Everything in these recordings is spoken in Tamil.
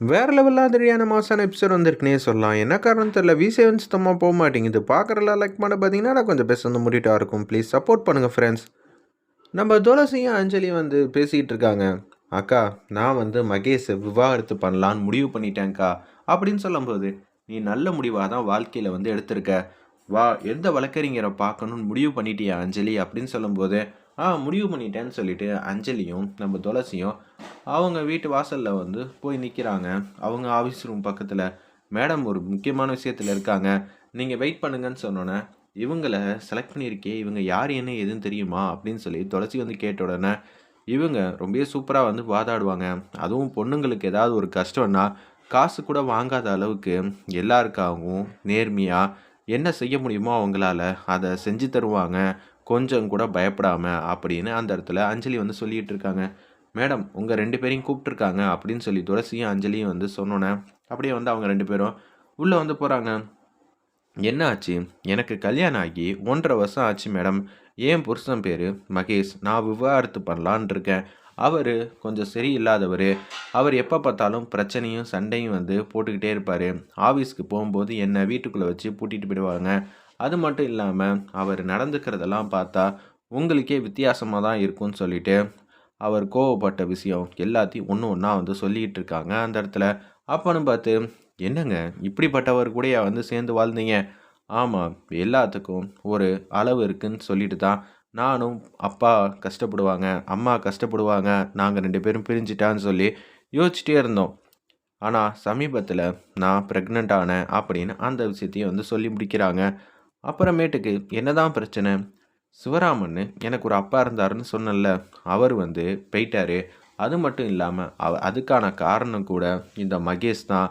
வேறு லெவலில் அதிரியான மாசான எபிசோட் வந்திருக்குனே சொல்லலாம். என்ன காரணம் தெரியல. வி செவன் சுத்தமாக போக மாட்டேங்குது. பார்க்குறலாம் லைக் பண்ண பார்த்தீங்கன்னா நான் கொஞ்சம் பேச வந்து முடிட்டாக இருக்கும். ப்ளீஸ் சப்போர்ட் பண்ணுங்கள் ஃப்ரெண்ட்ஸ் நம்ம துளசியும் அஞ்சலி வந்து பேசிக்கிட்டு இருக்காங்க. அக்கா நான் வந்து மகேஷை விவாகரத்து பண்ணலான்னு முடிவு பண்ணிட்டேன்க்கா. அப்படின்னு சொல்லும்போது நீ நல்ல முடிவாக தான் வாழ்க்கையில் வந்து எடுத்திருக்க. வா எந்த வழக்கறிஞரை பார்க்கணும்னு முடிவு பண்ணிட்டியா அஞ்சலி? அப்படின்னு சொல்லும்போது ஆ முடிவு பண்ணிட்டேன்னு சொல்லிட்டு அஞ்சலியும் நம்ம துளசியும் அவங்க வீட்டு வாசலில் வந்து போய் நிற்கிறாங்க அவங்க ஆஃபீஸ் ரூம் பக்கத்தில். மேடம் ஒரு முக்கியமான விஷயத்தில் இருக்காங்க. நீங்கள் வெயிட் பண்ணுங்கன்னு சொன்னோன்னே இவங்களை செலக்ட் பண்ணியிருக்கே இவங்க யார் என்ன எதுன்னு தெரியுமா? அப்படின்னு சொல்லி துளசி வந்து கேட்ட உடனே இவங்க ரொம்பவே சூப்பராக வந்து வாதாடுவாங்க. அதுவும் பொண்ணுங்களுக்கு ஏதாவது ஒரு கஷ்டம்னா காசு கூட வாங்காத அளவுக்கு எல்லாருக்காகவும் நேர்மையாக என்ன செய்ய முடியுமோ அவங்களால அதை செஞ்சு தருவாங்க. கொஞ்சம் கூட பயப்படாமல் அப்படின்னு அந்த இடத்துல அஞ்சலி வந்து சொல்லிகிட்டு இருக்காங்க. மேடம் உங்கள் ரெண்டு பேரையும் கூப்பிட்ருக்காங்க அப்படின்னு சொல்லி துளசியும் அஞ்சலியும் வந்து சொன்னோன்னே அப்படியே வந்து அவங்க ரெண்டு பேரும் உள்ளே வந்து போகிறாங்க என்ன ஆச்சு? எனக்கு கல்யாணம் ஆகி ஒன்றரை வருஷம் ஆச்சு மேடம். ஏன் புருஷன் பேர் மகேஷ். நான் விவாகரத்து பண்ணலான் இருக்கேன். அவர் கொஞ்சம் சரியில்லாதவர். அவர் எப்போ பார்த்தாலும் பிரச்சனையும் சண்டையும் வந்து போட்டுக்கிட்டே இருப்பார். ஆஃபீஸ்க்கு போகும்போது என்னை வீட்டுக்குள்ளே வச்சு பூட்டிகிட்டு போயிடுவாங்க. அது மட்டும் இல்லாமல் அவர் நடந்துக்கிறதெல்லாம் பார்த்தா உங்களுக்கே வித்தியாசமாக தான் இருக்கும்னு சொல்லிட்டு அவர் கோவப்பட்ட விஷயம் எல்லாத்தையும் ஒன்று ஒன்றா வந்து சொல்லிகிட்டு இருக்காங்க அந்த இடத்துல. அப்போன்னு பார்த்து என்னங்க? இப்படிப்பட்டவர் கூடயே வந்து சேர்ந்து வாழ்ந்தீங்க? ஆமாம் எல்லாத்துக்கும் ஒரு அளவு இருக்குன்னு சொல்லிட்டு தான் நானும் அப்பா கஷ்டப்படுவாங்க அம்மா கஷ்டப்படுவாங்க நாங்கள் ரெண்டு பேரும் பிரிஞ்சிட்டான்னு சொல்லி யோசிச்சிட்டே இருந்தோம். ஆனால் சமீபத்தில் நான் ப்ரெக்னென்ட் ஆனேன் அப்படின்னு அந்த விஷயத்தையும் வந்து சொல்லி முடிக்கிறாங்க. அப்புறமேட்டுக்கு என்னதான் பிரச்சனை? சிவராமன் எனக்கு ஒரு அப்பா இருந்தாருன்னு சொன்னல அவர் வந்து போயிட்டாரு. அது மட்டும் இல்லாமல் அவ அதுக்கான காரணம் கூட இந்த மகேஷ் தான்.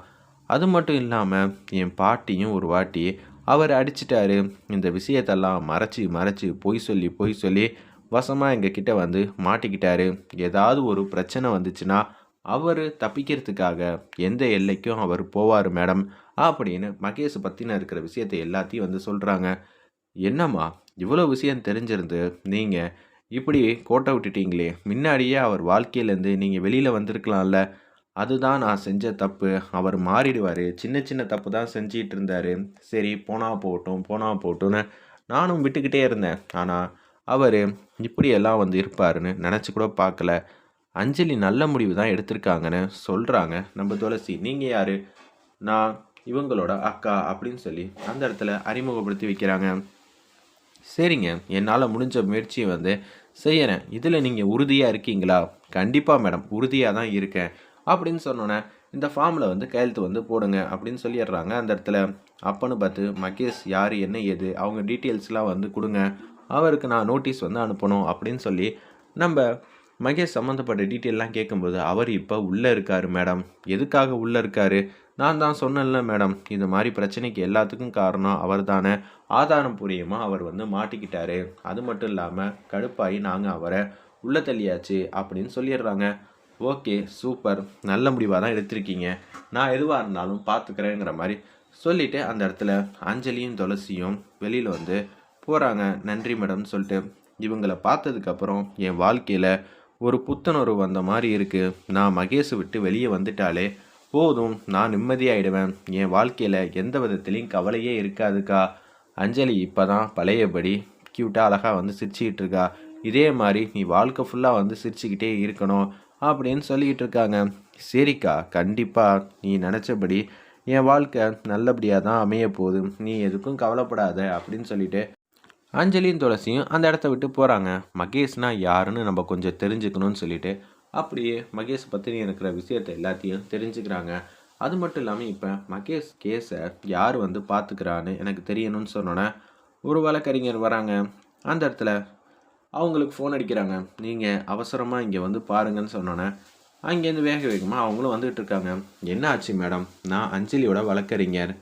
அது மட்டும் இல்லாமல் என் பாட்டியும் ஒரு வாட்டி அவர் அடிச்சிட்டாரு. இந்த விஷயத்தெல்லாம் மறைச்சி மறைச்சி பொய் சொல்லி பொய் சொல்லி வசமாக எங்கள் கிட்டே வந்து மாட்டிக்கிட்டாரு. ஏதாவது ஒரு பிரச்சனை வந்துச்சுன்னா அவர் தப்பிக்கிறதுக்காக எந்த எல்லைக்கும் அவர் போவார் மேடம். அப்படின்னு மகேஷ் பற்றின இருக்கிற விஷயத்தை எல்லாத்தையும் வந்து சொல்கிறாங்க என்னம்மா இவ்வளோ விஷயம் தெரிஞ்சிருந்து நீங்கள் இப்படி கோட்டை விட்டுட்டீங்களே முன்னாடியே அவர் வாழ்க்கையிலேருந்து நீங்கள் வெளியில் வந்திருக்கலாம்ல. அதுதான் நான் செஞ்ச தப்பு. அவர் மாறிடுவார். சின்ன சின்ன தப்பு தான் செஞ்சிகிட்டு இருந்தார். சரி போனா போகட்டும் போனா போகட்டும்னு நானும் விட்டுக்கிட்டே இருந்தேன். ஆனால் அவர் இப்படியெல்லாம் வந்து இருப்பாருன்னு நினச்சி கூட பார்க்கல. அஞ்சலி நல்ல முடிவு தான் எடுத்திருக்காங்கன்னு சொல்கிறாங்க நம்ம துளசி. நீங்கள் யார்? நான் இவங்களோட அக்கா அப்படின்னு சொல்லி அந்த இடத்துல அறிமுகப்படுத்தி வைக்கிறாங்க. சரிங்க என்னால் முடிஞ்ச முயற்சியை வந்து செய்யறேன். இதில் நீங்கள் உறுதியாக இருக்கீங்களா? கண்டிப்பாக மேடம் உறுதியாக தான் இருக்கேன். அப்படின்னு சொன்னோன்னே இந்த ஃபார்மில் வந்து கையெழுத்து வந்து போடுங்க அப்படின்னு சொல்லிடுறாங்க. அந்த இடத்துல அப்பன்னு பார்த்து மகேஷ் யார் என்ன ஏது? அவங்க டீட்டெயில்ஸ்லாம் வந்து கொடுங்க. அவருக்கு நான் நோட்டீஸ் வந்து அனுப்பணும். அப்படின்னு சொல்லி நம்ம மகேஷ் சம்மந்தப்பட்ட டீட்டெயிலெலாம் கேட்கும்போது அவர் இப்போ உள்ளே இருக்கார் மேடம். எதுக்காக உள்ளே இருக்கார்? நான் தான் சொன்னேன்ல மேடம். இந்த மாதிரி பிரச்சனைக்கு எல்லாத்துக்கும் காரணம் அவர் தானே ஆதாரம் புரியுமா? அவர் வந்து மாட்டிக்கிட்டாரு. அது மட்டும் இல்லாமல் கடுப்பாகி நாங்கள் அவரை உள்ள தள்ளியாச்சு அப்படின்னு சொல்லிடுறாங்க. Okay super. நல்ல முடிவாக தான் எடுத்திருக்கீங்க. நான் எதுவாக இருந்தாலும் பார்த்துக்கிறேங்கிற மாதிரி சொல்லிவிட்டு அந்த இடத்துல அஞ்சலியும் துளசியும் வெளியில் வந்து போகிறாங்க நன்றி மேடம் சொல்லிட்டு. இவங்களை பார்த்ததுக்கப்புறம் என் வாழ்க்கையில் ஒரு புத்துணர்வு வந்த மாதிரி இருக்குது நான் மகேஷை விட்டு வெளியே வந்துட்டாலே போதும் நான் நிம்மதியாயிடுவேன். என் வாழ்க்கையில் எந்த விதத்துலேயும் கவலையே இருக்காதுக்கா. அஞ்சலி இப்போ தான் பழையபடி க்யூட்டாக அழகாக வந்து சிரிச்சுக்கிட்டு இருக்கா. இதே மாதிரி நீ வாழ்க்கை ஃபுல்லாக வந்து சிரிச்சுக்கிட்டே இருக்கணும் அப்படின்னு சொல்லிக்கிட்டு இருக்காங்க. சரிக்கா கண்டிப்பாக நீ நினச்சபடி என் வாழ்க்கை நல்லபடியாக தான் அமைய போகுது. நீ எதுக்கும் கவலைப்படாத அப்படின்னு சொல்லிட்டு அஞ்சலியும் துளசியும் அந்த இடத்த விட்டு போகிறாங்க மகேஷ்னா யாருன்னு நம்ம கொஞ்சம் தெரிஞ்சுக்கணும்னு சொல்லிட்டு அப்படியே மகேஷ் பற்றி இருக்கிற விஷயத்தை எல்லாத்தையும் தெரிஞ்சுக்கிறாங்க. அது மட்டும் இல்லாமல் இப்போ மகேஷ் கேஸை யார் வந்து பார்த்துக்கிறான்னு எனக்கு தெரியணும்னு சொன்னோன்னே ஒரு வழக்கறிஞர் வராங்க. அந்த இடத்துல அவங்களுக்கு ஃபோன் அடிக்கிறாங்க. நீங்கள் அவசரமாக இங்கே வந்து பாருங்கன்னு சொன்னோன்னே அங்கேருந்து வேக வேகமாக அவங்களும் வந்துகிட்டு இருக்காங்க. என்ன ஆச்சு மேடம்? நான் அஞ்சலியோட வழக்கறிஞர்.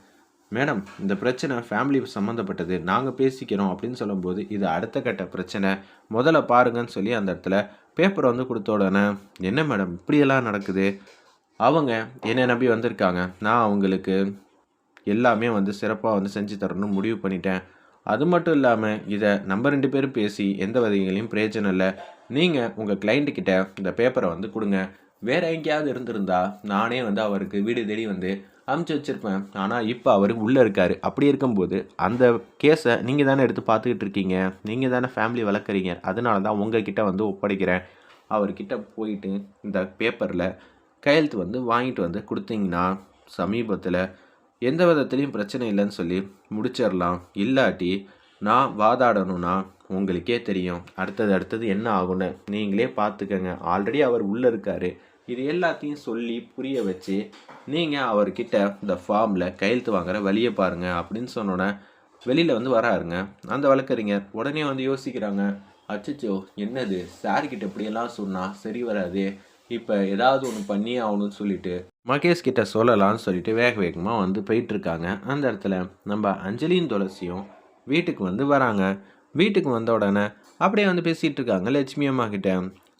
மேடம் இந்த பிரச்சனை ஃபேமிலி சம்மந்தப்பட்டது நாங்கள் பேசிக்கிறோம். அப்படின்னு சொல்லும்போது இது அடுத்த கட்ட பிரச்சனை. முதல்ல பாருங்கன்னு சொல்லி அந்த இடத்துல பேப்பரை வந்து கொடுத்த உடனே என்ன மேடம் இப்படியெல்லாம் நடக்குது? அவங்க என்னை நம்பி வந்திருக்காங்க. நான் அவங்களுக்கு எல்லாமே வந்து சிறப்பாக வந்து செஞ்சு தரணும்னு முடிவு பண்ணிட்டேன். அது மட்டும் இல்லாமல் இதை நம்ம ரெண்டு பேரும் பேசி எந்த வகைகளையும் பிரயோஜனம் இல்லை. நீங்கள் உங்கள் கிளைண்ட்டுக்கிட்ட இந்த பேப்பரை வந்து கொடுங்க. வேறு எங்கேயாவது இருந்திருந்தா நானே வந்து அவருக்கு வீடு தேடி வந்து அமுச்சு வச்சுருப்பேன். ஆனால் இப்போ அவர் உள்ளே இருக்கார். அப்படி இருக்கும்போது அந்த கேஸை நீங்கள் தானே எடுத்து பார்த்துக்கிட்டு இருக்கீங்க? நீங்கள் தானே ஃபேமிலி வளர்க்குறீங்க? அதனால தான் உங்ககிட்ட வந்து ஒப்படைக்கிறேன். அவர்கிட்ட போயிட்டு இந்த பேப்பரில் கையெழுத்து வந்து வாங்கிட்டு வந்து கொடுத்தீங்கன்னா சமீபத்தில் எந்த விதத்துலேயும் பிரச்சனை இல்லைன்னு சொல்லி முடிச்சிடலாம். இல்லாட்டி நான் வாதாடணும்னா உங்களுக்கே தெரியும். அடுத்தது அடுத்தது என்ன ஆகும்னு நீங்களே பார்த்துக்கங்க. ஆல்ரெடி அவர் உள்ளே இருக்காரு. இது எல்லாத்தையும் சொல்லி புரிய வச்சு நீங்கள் அவர்கிட்ட இந்த ஃபார்மில் கையெழுத்து வாங்குற வழியை பாருங்கள் அப்படின்னு சொன்னோன்னே வெளியில் வந்து வராருங்க. அந்த வழக்கறிஞர் உடனே வந்து யோசிக்கிறாங்க அச்சச்சோ என்னது? சார்கிட்ட இப்படியெல்லாம் சொன்னால் சரி வராது. இப்போ ஏதாவது ஒன்று பண்ணியே ஆகணும்னு சொல்லிட்டு மகேஷ் கிட்ட சொல்லலாம்னு சொல்லிட்டு வேக வேகமாக வந்து போயிட்டுருக்காங்க. அந்த இடத்துல நம்ம அஞ்சலியும் துளசியும் வீட்டுக்கு வந்து வராங்க. வீட்டுக்கு வந்த உடனே அப்படியே வந்து பேசிகிட்டு இருக்காங்க லட்சுமி அம்மா கிட்ட.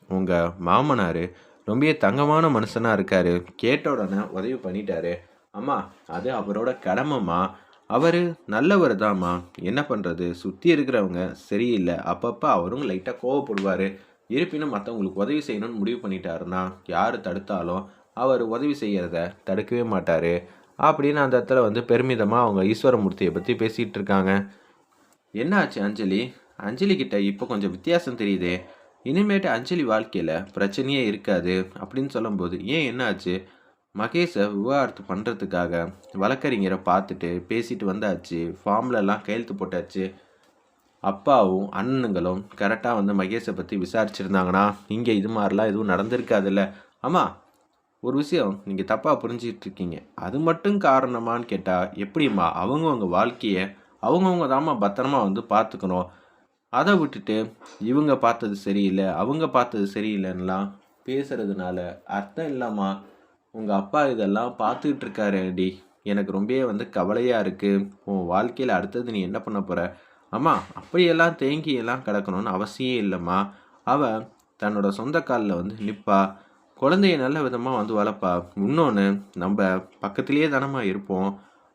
உங்கள் மாமனார் ரொம்ப தங்கமான மனுஷனாக இருக்காரு. கேட்ட உடனே உதவி பண்ணிட்டாரு. அம்மா அது அவரோட கடமைம்மா. அவர் நல்லவர் தாம்மா என்ன பண்ணுறது சுற்றி இருக்கிறவங்க சரியில்லை. அப்பப்போ அவரும் லைட்டாக கோவப்படுவார். இருப்பினும் மற்றவங்களுக்கு உதவி செய்யணும்னு முடிவு பண்ணிட்டாருன்னா யார் தடுத்தாலும் அவர் உதவி செய்கிறத தடுக்கவே மாட்டார். அப்படின்னு அந்த இடத்துல வந்து பெருமிதமாக அவங்க ஈஸ்வரமூர்த்தியை பற்றி பேசிகிட்டு இருக்காங்க. என்னாச்சு அஞ்சலி? அஞ்சலி கிட்ட இப்போ கொஞ்சம் வித்தியாசம் தெரியுதே. இனிமேட்டு அஞ்சலி வாழ்க்கையில் பிரச்சனையே இருக்காது அப்படின்னு சொல்லும்போது ஏன் என்னாச்சு? மகேஷை விவாகரத்து பண்ணுறதுக்காக வழக்கறிஞரை பார்த்துட்டு பேசிட்டு வந்தாச்சு. ஃபார்ம்லலாம் கையெழுத்து போட்டாச்சு. அப்பாவும் அண்ணனுங்களும் கரெக்டாக வந்து மகேஷை பற்றி விசாரிச்சிருந்தாங்கன்னா இங்கே இது மாதிரிலாம் எதுவும் நடந்திருக்காதுல்ல. ஆமாம் ஒரு விஷயம் நீங்கள் தப்பாக புரிஞ்சிக்கிட்டு இருக்கீங்க. அது மட்டும் காரணமான்னு கேட்டால் எப்படிம்மா? அவங்கவுங்க வாழ்க்கையை அவங்கவுங்க தாம்மா பத்திரமா வந்து பார்த்துக்கணும். அதை விட்டுட்டு இவங்க பார்த்தது சரியில்லை அவங்க பார்த்தது சரியில்லைன்னெலாம் பேசுகிறதுனால அர்த்தம் இல்லாமா உங்கள் அப்பா இதெல்லாம் பார்த்துக்கிட்டு இருக்காரு டி. எனக்கு ரொம்பவே வந்து கவலையாக இருக்குது உன் வாழ்க்கையில் அடுத்தது நீ என்ன பண்ண போகிற அம்மா அப்படியெல்லாம் தேங்கி எல்லாம் கிடக்கணும்னு அவசியம் இல்லைம்மா. அவள் தன்னோட சொந்த காலில் வந்து நிற்பா குழந்தைய நல்ல விதமாக வந்து வளர்ப்பா இன்னொன்று நம்ம பக்கத்துலேயே தானம்மா இருப்போம்.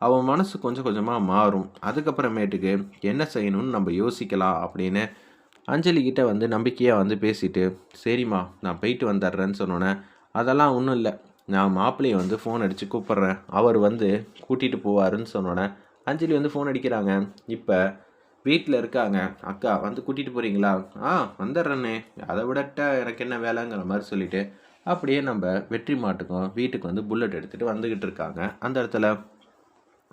அவன் மனசு கொஞ்சம் கொஞ்சமாக மாறும். அதுக்கப்புறமேட்டுக்கு என்ன செய்யணும்னு நம்ம யோசிக்கலாம் அப்படின்னு அஞ்சலிக்கிட்ட வந்து நம்பிக்கையாக வந்து பேசிட்டு சரிம்மா நான் போயிட்டு வந்துடுறேன்னு சொன்னோன்னே அதெல்லாம் ஒன்றும் இல்லை. நான் மாப்பிள்ளையை வந்து ஃபோன் அடித்து கூப்பிட்றேன். அவர் வந்து கூட்டிகிட்டு போவாருன்னு சொன்னோன்னே அஞ்சலி வந்து ஃபோன் அடிக்கிறாங்க. இப்போ வீட்டில் இருக்காங்க. அக்கா வந்து கூட்டிகிட்டு போகிறீங்களா ஆ வந்துடுறேண்ணே அதை விடட்ட எனக்கு என்ன வேலைங்கிற மாதிரி சொல்லிவிட்டு அப்படியே நம்ம வெற்றி மாட்டுக்கும் வீட்டுக்கு வந்து புல்லட் எடுத்துகிட்டு வந்துக்கிட்டு இருக்காங்க. அந்த இடத்துல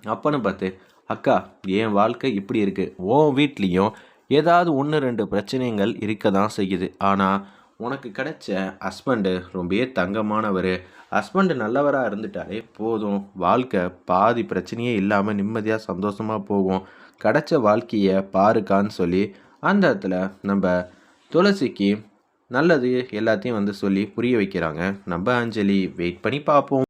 அப்பன்னு பார்த்து அக்கா என் வாழ்க்கை இப்படி இருக்குது உன் வீட்லேயும் ஏதாவது ஒன்று ரெண்டு பிரச்சனைகள் இருக்க தான் செய்யுது. ஆனால் உனக்கு கிடைச்ச ஹஸ்பண்டு ரொம்பவே தங்கமானவர். ஹஸ்பண்டு நல்லவராக இருந்துட்டாலே போதும். வாழ்க்கை பாதி பிரச்சனையே இல்லாமல் நிம்மதியாக சந்தோஷமாக போகும். கிடைச்ச வாழ்க்கையை பாருக்கான்னு சொல்லி அந்த இடத்துல நம்ம துளசிக்கு நல்லது எல்லாத்தையும் வந்து சொல்லி புரிய வைக்கிறாங்க. நம்ம அஞ்சலி வெயிட் பண்ணி பார்ப்போம்.